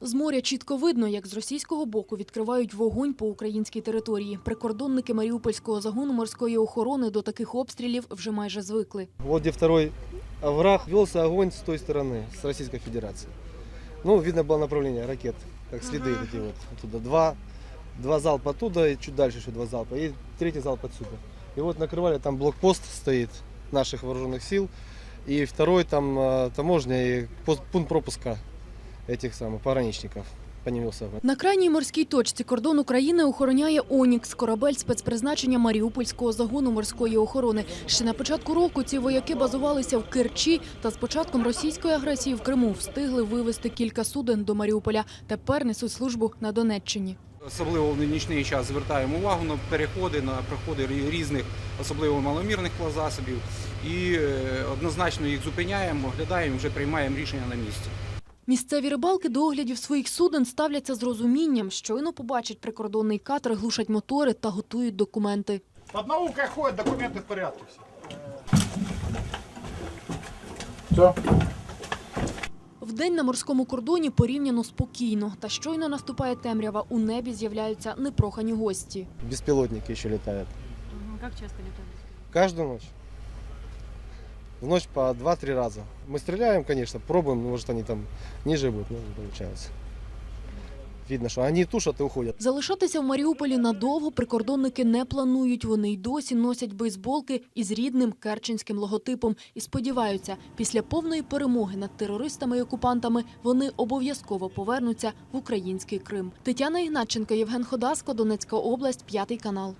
З моря чітко видно, як з російського боку відкривають вогонь по українській території. Прикордонники Маріупольського загону морської охорони до таких обстрілів вже майже звикли. Вот где второй овраг, велся огонь с той стороны, с Российской Федерации. Ну, видно было направление ракет, как следы такие вот оттуда. Два, два залпа оттуда, и чуть дальше еще два залпа, и третий залп отсюда. И вот накрывали, там блокпост стоит наших вооруженных сил, и второй там э, таможня и пост- пункт пропуска этих самых пограничников. На крайній морській точці кордон України охороняє Онікс, корабель спецпризначення Маріупольського загону морської охорони. Ще на початку року ці вояки базувалися в Керчі та з початком російської агресії в Криму встигли вивезти кілька суден до Маріуполя. Тепер несуть службу на Донеччині. Особливо в нічний час звертаємо увагу на переходи, на проходи різних, особливо маломірних плавзасобів. І е, однозначно їх зупиняємо, оглядаємо, вже приймаємо рішення на місці. Місцеві рибалки до оглядів своїх суден ставляться з розумінням. Щойно побачать прикордонний катер, глушать мотори та готують документи. Под наукой ходят, документы в порядке все. Все. Вдень на морському кордоні порівняно спокійно. Та щойно наступає темрява, у небі з'являються непрохані гості. Беспилотники еще летают. Как часто летают? Каждую ночь. В ночь по 2-3 раза. Мы стреляем, конечно, пробуем, может они там ниже будут, но не получается. Видно, что они тушат и уходят. Залишатися в Маріуполі надовго прикордонники не планують. Вони й досі носять бейсболки із рідним керченським логотипом і сподіваються, після повної перемоги над терористами і окупантами вони обов'язково повернуться в український Крим. Тетяна Ігнатченко, Євген Ходаско, Донецька область, п'ятий канал.